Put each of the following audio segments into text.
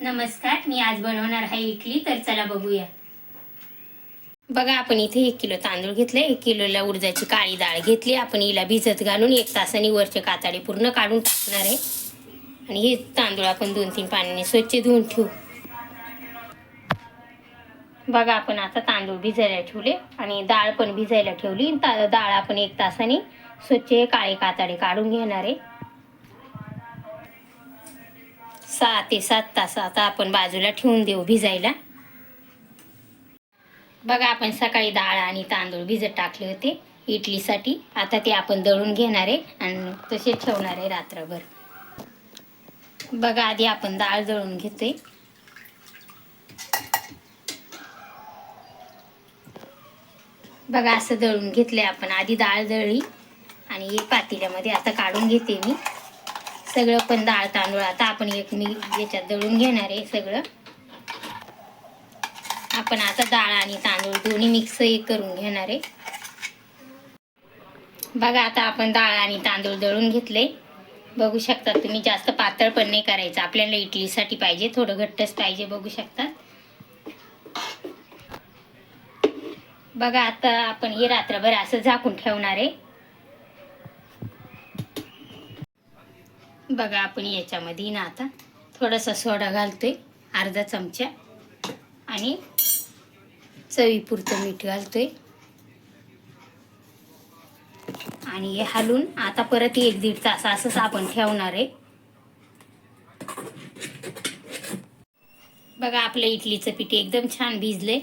नमस्कार मी आज बनवणार आहे इडली तर चला बघूया. बघा आपण इथे एक किलो तांदूळ घेतले एक किलोला उर्जाची काळी डाळ घेतली आपण हिला भिजत घालून एक तासाने वरचे कातडे पूर्ण काढून टाकणार आहे. आणि हे तांदूळ आपण दोन तीन पाण्याने स्वच्छ धुवून ठेवू. बघा आपण आता तांदूळ भिजायला ठेवले आणि डाळ पण भिजायला ठेवली. डाळ आपण एक तासाने स्वच्छ काळे कातडे काढून घेणार आहे. सहा ते सात तास आता आपण बाजूला ठेवून देऊ भिजायला. बघा आपण सकाळी डाळ आणि तांदूळ भिजत टाकले होते इडलीसाठी. आता ते आपण दळून घेणार आहे आणि तसे ठेवणार आहे रात्रभर. बघा आधी आपण डाळ दळून घेतोय. बघा असं दळून घेतलंय आपण. आधी डाळ दळली आणि पातेल्यामध्ये आता काढून घेते मी. सगळं पण डाळ तांदूळ आता आपण एक मी याच्यात दळून घेणार आहे सगळं. आपण आता डाळ आणि तांदूळ दोन्ही मिक्स एक करून घेणार आहे. बघा आता आपण डाळ आणि तांदूळ दळून घेतले. बघू शकता तुम्ही जास्त पातळ पण नाही करायचं. आपल्याला इडलीसाठी पाहिजे थोडं घट्टच पाहिजे बघू शकता. बघा आता आपण हे रात्रभर असं झाकून ठेवणार आहे. बघा आपण याच्यामध्ये ना आता थोडासा सोडा घालतोय अर्धा चमचा. आणि चवीपुरतं मीठ घालतोय. आणि हे हलून आता परत एक दीड तास असंच आपण ठेवणार आहे. बघा आपलं इडलीचं पीठ एकदम छान भिजले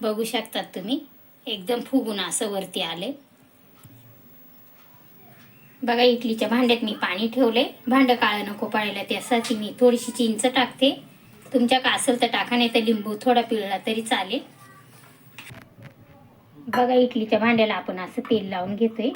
बघू शकतात तुम्ही एकदम फुगून असं वरती आले बघा इडलीच्या भांड्यात मी पाणी ठेवले. भांडं काळं नको पाळायला त्यासाठी मी थोडीशी चिंच टाकते. तुमच्या का असेल तर टाका नाही तर लिंबू थोडा पिळला तरी चालेल. बघा इडलीच्या भांड्याला आपण असं तेल लावून घेतोय.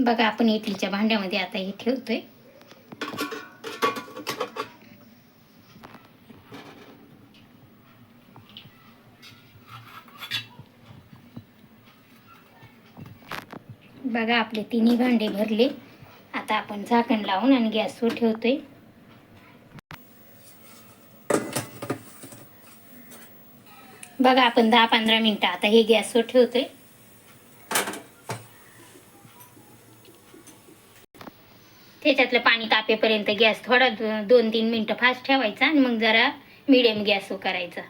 बघा आपण इडलीच्या भांड्यामध्ये आता हे ठेवतोय. बघा आपले तिन्ही भांडे भरले. आता आपण झाकण लावून आणि गॅसवर ठेवतोय. बघा आपण दहा पंधरा मिनिटं आता हे गॅसवर ठेवतोय. त्याच्यातलं पाणी तापेपर्यंत गॅस थोडा दोन तीन मिनटं फास्ट ठेवायचा आणि मग जरा मिडियम गॅसवर करायचा.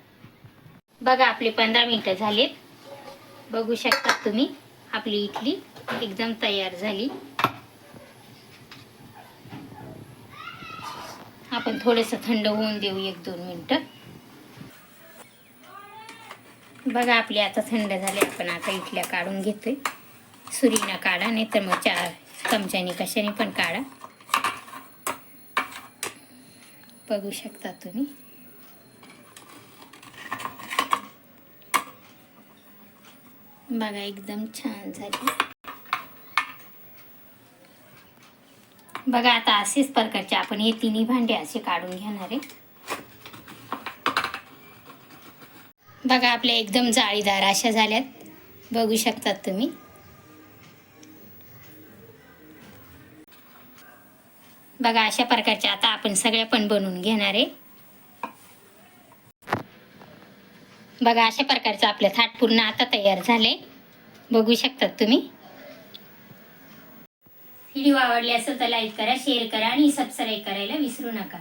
बघा आपले पंधरा मिनटं झालेत. बघू शकता तुम्ही आपली इडली एकदम तयार झाली. आपण थोडंसं थंड होऊन देऊ एक दोन मिनटं. बघा आपली आता थंड झाली. आपण आता इडल्या काढून घेतोय. सुरीनं काढा नाही तर मग चार चमच्याने कशाने पण काढा. बघू शकता तुम्ही. बघा एकदम छान झाली. बघा आता असेच प्रकारचे आपण हे तिन्ही भांडे असे काढून घेणार आहे. बघा आपल्या एकदम जाळीदार अशा झाल्यात. बघू शकतात तुम्ही. बघा अशा प्रकारच्या आता आपण सगळ्या पण बनवून घेणार आहे. बघा अशा प्रकारचं आपलं थाट पूर्ण आता तयार झाले बघू शकतात तुम्ही. व्हिडिओ आवडले असेल तर लाईक करा शेअर करा आणि सबस्क्राईब करायला विसरू नका.